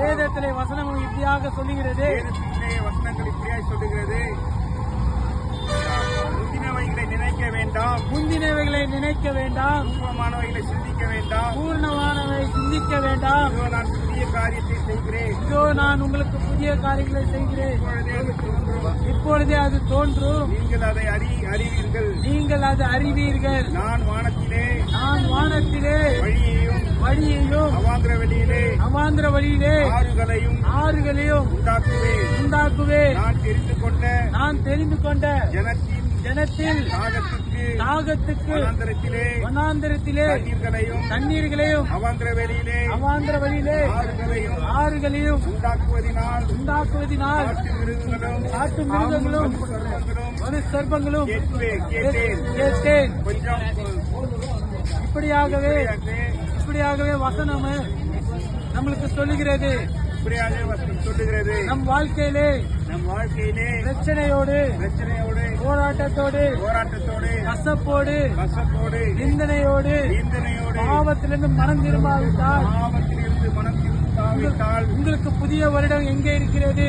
வேதத்திலே வசனம் இப்படியாக சொல்லுகிறது. வசனங்கள் இப்படியாய் சொல்லுகிறது. முந்தினவைகளை நினைக்க வேண்டாம். முந்தினவைகளை நினைக்க வேண்டாம். பூர்வமானவைகளை சிந்திக்க வேண்டாம். பூர்ணமானவை சிந்திக்க வேண்டாம். இதோ நான் புதிய காரியத்தை செய்கிறேன். இதோ நான் உங்களுக்கு புதிய காரியங்களை செய்கிறேன். இப்பொழுதே அது தோன்றும். நீங்கள் அதை அறி அறிவீர்கள். நீங்கள் அது அறிவீர்கள். நான் வானத்திலே நான் வானத்திலே வழியையும் வழியையும் அவாந்திர வெளியிலே அவாந்திர வழியிலே ஆறுகளையும் ஆறுகளையும் உண்டாக்குவேன். உண்டாக்குவேன். நான் தெரிந்து கொண்ட நான் தெரிந்து கொண்ட ஜனத்தின் ஜனத்தில் தாகத்துக்கு நாகத்துக்கு வனாந்தரத்திலே வனாந்திரத்திலே தண்ணீர்களையும் தண்ணீர்களையும் அவாந்திர வெளியிலே அவாந்திர வழியிலே ஆறுகளையும் ஆறுகளையும் உண்டாக்குவதினால் உண்டாக்குவதினால் காட்டு மிருகங்களும் மனு சர்ப்பங்களும் கேட்பேன் கேட்டேன். கொஞ்சம் இப்படியாகவே இப்படியாகவே வசனம் நம்மளுக்கு சொல்லுகிறது. சொல்லுகிறது. நம் வாழ்க்கையிலே நம் வாழ்க்கையிலே பிரச்சனையோடு பிரச்சனையோடு போராட்டத்தோடு போராட்டத்தோடு கசப்போடு கசப்போடு நிந்தனையோடு சிந்தனையோடு பாவத்திலிருந்து மனம் திரும்பாவிட்டால் பாவத்திலிருந்து மனம் திருந்தாவிட்டால் உங்களுக்கு புதிய வருடம் எங்கே இருக்கிறது?